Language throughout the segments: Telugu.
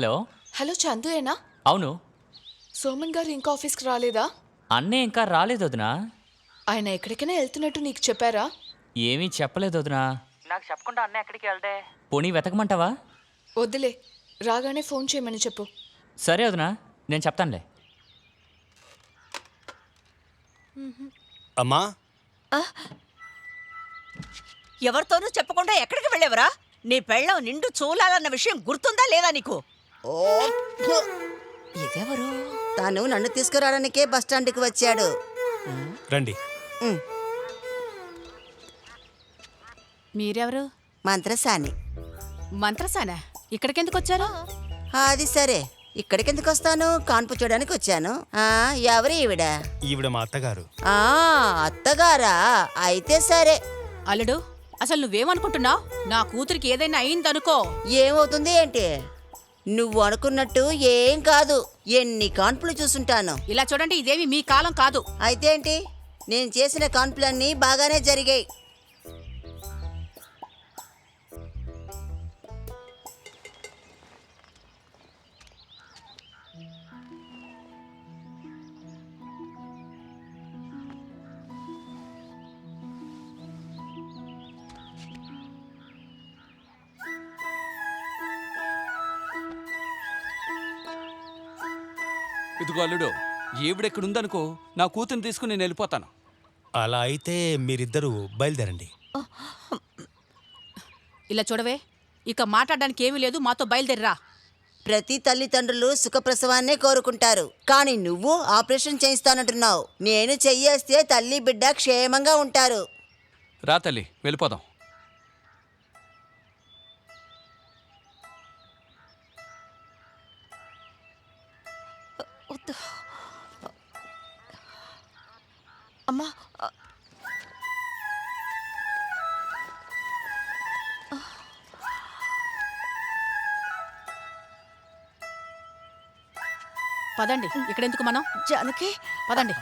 హలో? హలో చందుయేనా అవును. సోమన్ గారు ఇంకా ఆఫీస్కి రాలేదా? అన్నే ఇంకా రాలేదు వదినా. ఆయన ఎక్కడికైనా వెళ్తున్నట్టు నీకు చెప్పారా? ఏమీ చెప్పలేదు వదినా. నాకు చెప్పకుండా అన్న ఎక్కడికి వెళ్తే? పోనీ వెతకమంటావా? వద్దులే రాగానే ఫోన్ చేయమని చెప్పు. సరే వదినా నేను చెప్తానులే. అమ్మా. ఎవరితోనూ చెప్పకుండా ఎక్కడికి వెళ్ళేవరా? నీ పెళ్ళం నిండు చూలాలన్న విషయం గుర్తుందా లేదా నీకు. ఇదెవరు? తను నన్ను తీసుకురావడానికే బస్ స్టాండ్కి వచ్చాడు. రండి. మీరెవరు? మంత్రసాని. మంత్రసాన? ఇక్కడికెందుకు వచ్చారు అది సరే. ఇక్కడికి ఎందుకు వస్తాను కాన్పు చూడడానికి వచ్చాను ఆ ఎవరు ఈవిడ? ఈవిడ మా అత్తగారు. ఆ అత్తగారా? అయితే సరే. అల్లుడు అసలు నువ్వేమనుకుంటున్నావు? నా కూతురికి ఏదైనా అయిందనుకో. ఏమవుతుంది ఏంటి? నువ్వు అనుకున్నట్టు ఏం కాదు. ఎన్ని కాన్పులు చూసుంటాను. ఇలా చూడండి ఇదేమి మీ కాలం కాదు. అయితే ఏంటి? నేను చేసిన కాన్పులన్నీ బాగానే జరిగాయి. ఇదిగో అల్లుడు ఈవిడెక్కడుందనుకో నా కూతురు తీసుకుని నేను వెళ్ళిపోతాను. అలా అయితే మీరిద్దరూ బయలుదేరండి. ఇలా చూడవే ఇక మాట్లాడడానికి ఏమీ లేదు మాతో బయలుదేరిరా. ప్రతి తల్లిదండ్రులు సుఖప్రసవాన్నే కోరుకుంటారు కానీ నువ్వు ఆపరేషన్ చేయిస్తానంటున్నావు. నేను చెయ్యేస్తే తల్లి బిడ్డ క్షేమంగా ఉంటారు. రా తల్లి వెళ్ళిపోదాం. అమ్మా పదండి ఇక్కడెందుకు మనం? జానకి పదండి.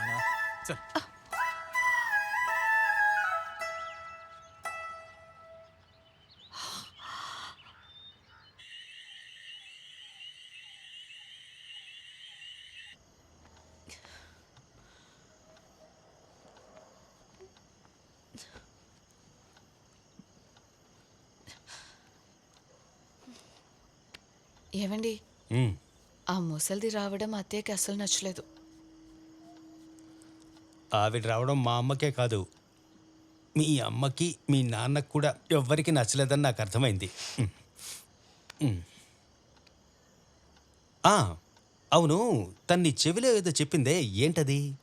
ఏమండి ఉమ్, ఆ ముసలిది రావడం అత్తయ్యకి అసలు నచ్చలేదు. ఆవిడ రావడం మా అమ్మకే కాదు. మీ అమ్మకి మీ నాన్నకు కూడా ఎవ్వరికి నచ్చలేదని నాకు అర్థమైంది. అవును తన్ని చెవిలో ఏదో చెప్పిందే ఏంటది?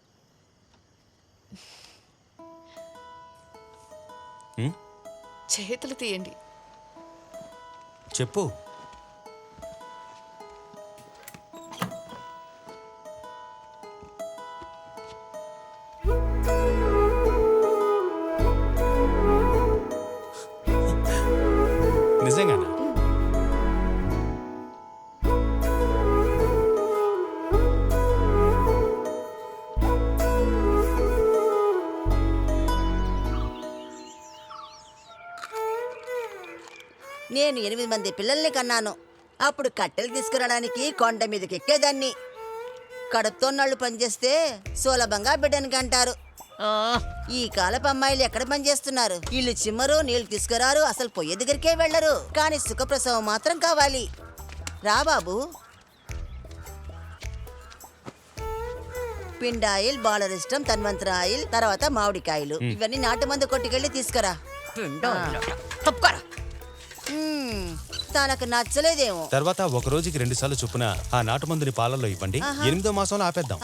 చేతులు తీయండి. చెప్పు. నేను ఎనిమిది మంది పిల్లల్ని కన్నాను. అప్పుడు కట్టెలు తీసుకురావడానికి కొండ మీదకి ఎక్కేదాన్ని కడుపుతో నళ్ళు పనిచేస్తే సులభంగా బిడ్డనికి అంటారు ఆ, ఈ కాలపు అమ్మాయిలు ఎక్కడ పనిచేస్తున్నారు? ఇల్లు చిమ్మరు నీళ్ళు తీసుకురారు అసలు పొయ్యి దగ్గరికే వెళ్ళరు. కానీ సుఖప్రసవం మాత్రం కావాలి. రా బాబు. పిండాయిల్ బాలరిష్టం తన్వంతర ఆయిల్ తర్వాత మామిడికాయలు. ఇవన్నీ నాటు మందు కొట్టుకెళ్ళి తీసుకురా. పిండం తనకు నచ్చలేదేమో. తర్వాత ఒక రోజుకి రెండు సార్లు చొప్పున ఆ నాటు మందుని పాలల్లో ఇవ్వండి. ఎనిమిదో మాసంలో ఆపేద్దాం.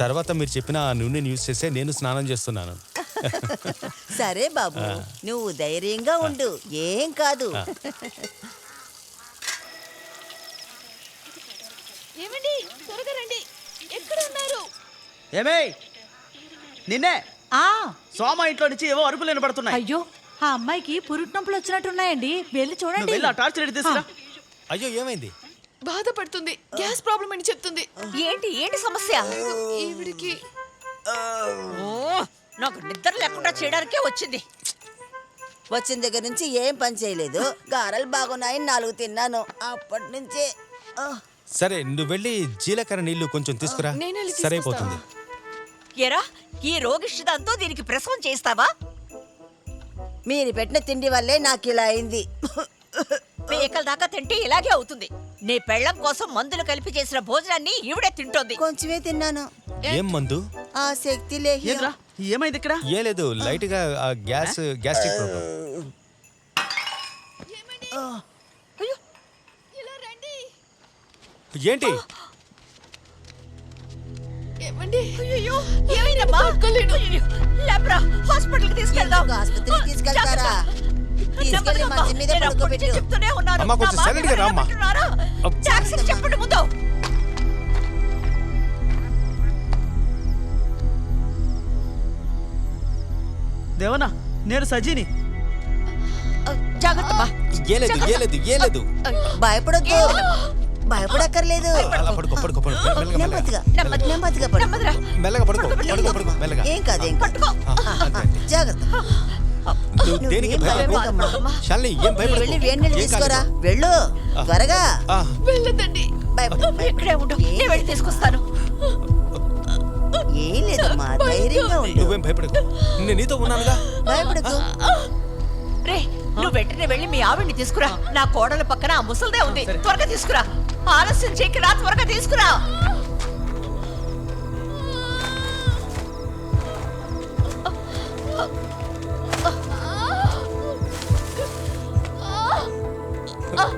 తర్వాత మీరు చెప్పిన ఆ నూనెని యూజ్ చేసే నేను స్నానం చేస్తున్నాను. సరే బాబు నువ్వు ధైర్యంగా ఉండు. ఏం కాదు. ఏమండి? త్వరగా రండి. ఎక్కడ ఉన్నారు? ఏమే? నిన్నే? ఆ, సోమ ఇంట్లో నుంచి ఏవో అరుపులు వినపడుతున్నాయి. అయ్యో ఆ అమ్మాయికి పురుటి నొప్పులు వచ్చినట్టున్నాయండి. వెళ్ళి చూడండి. వెళ్ళి ఆ టార్చర్ ఎట్టి తీసుకురా అయ్యో ఏమైంది? బాధపడుతుంది. గ్యాస్ ప్రాబ్లం అని చెప్తుంది. ఏంటి ఏంటి సమస్య? ఈవిడికి ఓ, నాకు నిద్ర లేకుండా చేయడానికే వచ్చింది. వచ్చిన దగ్గర నుంచి ఏం పని చేయలేదు. గారెలు బాగున్నాయని నాలుగు తిన్నాను. అప్పటి నుంచే. సరే నువ్వు వెళ్ళి జీలకర్ర నీళ్ళు కొంచెం తీసుకురా. సరైపోతుంది. ఎరా ఈ రోగిష్టిదంతో దీనికి ప్రసవం చేస్తావా మీరు పెట్టిన తిండి వల్లే నాకు ఇలా అయింది. పేకల దాకా తింటే ఇలాగే అవుతుంది. నీ పెళ్ళం కోసం మందులు కలిపి చేసిన భోజనాన్ని ఈవిడే తింటోంది. కొంచెమే తిన్నాను. ఏం మందు? ఆ శక్తి ఏమైంది ఇక్కడ? ఏ లేదు లైట్గా ఆ గ్యాస్ గ్యాస్ట్రిక్ ప్రాబ్లం అయ్యో. ఇలా రండి. ఏంటి? ఏమండి? అయ్యో ఏమైందమ్మా? హాస్పిటల్కి తీసుకెళ్దాం. ఆసుపత్రికి తీసుకెళ్తారా? తీసుకెళ్ళి మంచం మీద నేను అప్పటి నుంచి పడుకోబెట్టు. చెప్తూనే ఉన్నాను. అమ్మా, కొంచెం నా మాట silent గా రా, అమ్మా. వింటున్నారా? అబ్బ. టాక్సీకి చెప్పండి ముందు. దేవనా నేను సజీని. జాగ్రత్త అమ్మా. ఏలేదు ఏలేదు ఏలేదు. భయపడొద్దు. భయపడక్కర్లేదు. అలా పడుకో పడుకో పడుకో. మెల్లగా మెల్లగా. నెమ్మదిగా నెమ్మది. నెమ్మదిగా పడు నెమ్మదిరా. మెల్లగా పడుకో పడుకో పడుకో. మెల్లగా. ఏం కాదు ఏం కాదు. పట్టుకో ఆ, అంతే, అంతే. జాగ్రత్త. నువ్వు దేనికి నువ్వేం భయపడకు? భయపడకమ్మా. శాలిని ఏం వెళ్ళి భయపడకు? వేడి నీళ్ళు ఏం తీసుకోరా? కాదు. వెళ్ళు త్వరగా. ఆ, వెళ్ళదండి భయపడ ఇక్కడే ఉండు. నేను వెళ్ళి తీసుకొస్తాను. ఏం లేదమ్మా ధైర్యంగా ఉండు. నువ్వేం భయపడకు? నేను నీతో ఉన్నానుగా. భయపడకు. రే నువ్వు వెంటనే వెళ్ళి మీ ఆవిడ్ని తీసుకురా. నా కోడల పక్కన ఆ ముసల్దే ఉంది. త్వరగా తీసుకురా. ఆలస్యం చేయకి రా త్వరగా తీసుకురా.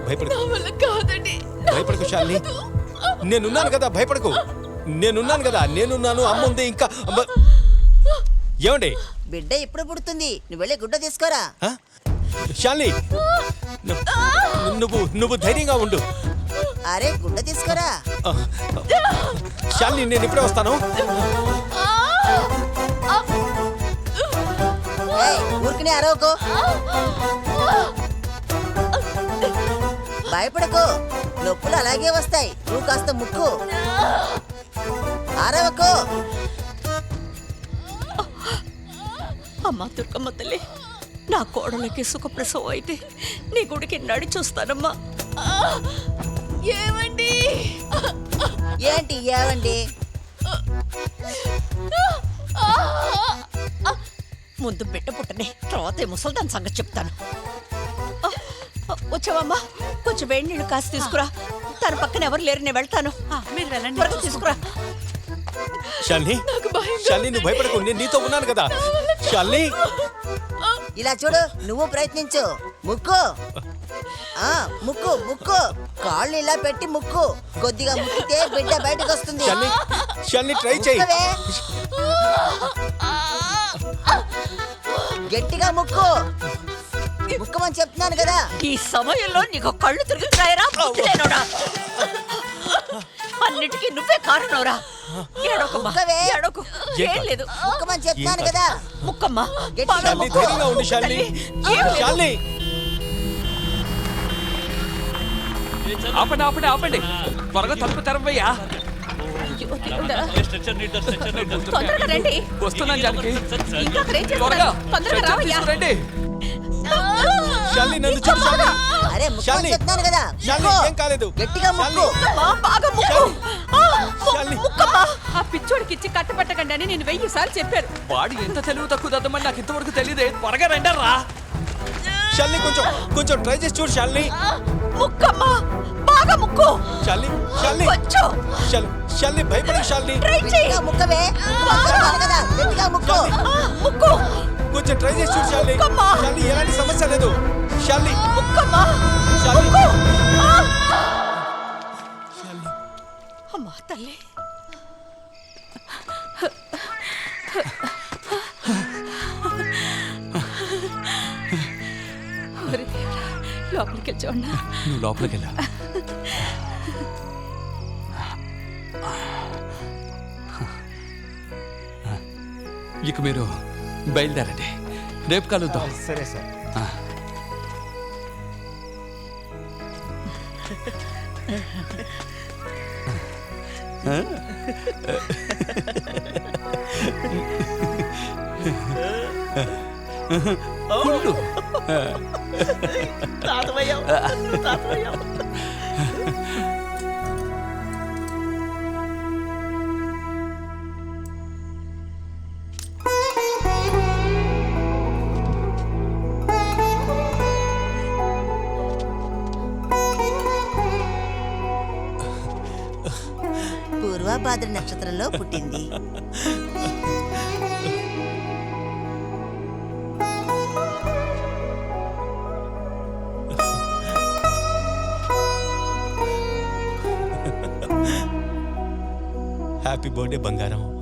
భయపడకు. భయపడకు శాలిని. నేనున్నాను కదా భయపడకు. నేనున్నాను కదా నేనున్నాను అమ్మ ఉంది ఇంకా ఏమండి? బిడ్డ ఇప్పుడు పుడుతుంది? నువ్వు వెళ్ళి గుడ్డ తీసుకోరా? శాలిని నువ్వు నువ్వు ధైర్యంగా ఉండు. అరే గుడ్డ తీసుకోరా? శాలిని నేను ఇప్పుడే వస్తాను. ఏయ్, ఊరికనే అరవకు. భయపడకు. నొప్పులు అలాగే వస్తాయి. నువ్వు కాస్త ముక్కు. అరవకు. అమ్మా దుర్గమ్మ తల్లి నా కోడలకి సుఖప్రసవం అయితే నీ గుడికి నడి చూస్తానమ్మా ఏమండి ఏంటి ఏవండి? ముందు బిడ్డ పుట్టనే తర్వాత ముసల్దాన్ సంగతి చెప్తాను. వచ్చావమ్మా కొంచెం వేడి నీళ్ళు కాసి తీసుకురా. తన పక్కన ఎవరు లేరు నేను వెళ్తాను. మీరు వెళ్ళండి. త్వరగా తీసుకురా. నువ్వు భయపడకు నేను నీతో ఉన్నాను కదా. ఇలా చూడు నువ్వు ప్రయత్నించు. ముక్కు. ఆ ముక్కు ముక్కు. కాళ్ళు ఇలా పెట్టి ముక్కు. కొద్దిగా ముక్కితే బిడ్డ బయటకు వస్తుంది ట్రై చేయి. ముక్కవే. గట్టిగా ముక్కు. ముక్కమని చెప్తున్నాను కదా. ఈ సమయంలో నీకు కళ్ళు తిరుగుతాయరా బుద్ధిలేనోడా అన్నిటికీ నువ్వే కారణంరా. ముక్కవే. ఏడోకు ఏం లేదు. ముక్కమని చెప్తున్నాను కదా. ముక్కమ్మా గట్టిగా బాగా శాలిని ముక్కు. ధైర్యంగా ఉండు శాలిని ఏం లేదు. శాలిని ఆపండి ఆపండి ఆపండి. త్వరగా తలుపు తెరవయ్యా. అయ్యో, దేవుడా. తొందరగా రండి. వస్తున్నాను జానకి. ఇంకా అక్కడ ఏం త్వరగా చేస్తున్నారు? తొందరగా స్ట్రెచ్చర్ రావయ్యా. తీసుకురండి. శాలిని నన్ను చూడు శాలిని అరే ముక్కమని శాలిని. చెప్తున్నాను కదా. శాలిని ముక్కు. ఏం కాలేదు. గట్టిగా ముక్కు. ముక్కమ్మా, బాగా ముక్కు. ఆ, ము- శాలిని. ముక్కమ్మా. ఆ పిచ్చోడికి ఇచ్చి కట్టబెట్టకండి అని నేను వెయ్యి సార్లు చెప్పాను. వాడు ఎంత తెలివి తక్కువ దద్దమని నాకు ఇంతవరకు తెలియదే. త్వరగా రండరా శాలిని కొంచెం కొంచెం ట్రై చేసి చూడు ముక్కమ్మా. బాగా ముక్కు. శాలిని శాలిని కొంచెం. శాలి- శాలిని భయపడకు శాలిని ట్రై చేయి. ముక్కవే. కదా. గట్టిగా ముక్కు. ముక్కు. కొంచెం ట్రై చేసి చూడు శాలిని. శాలిని ఎలాంటి సమస్య లేదు. శాలిని ముక్కమ్మా. శాలిని! అమ్మా తల్లి. లోపలికి వెళ్ళి చూడన్నా నువ్వు లోపలికి వెళ్ళా ఇక మీరు బయలుదేరండి. రేపు కలుద్దాం. సరే సార్. ఉండు. తాతమయ్యావు తాతమయ్యావు నక్షత్రంలో పుట్టింది. हैप्पी बर्थडे बंगारा हो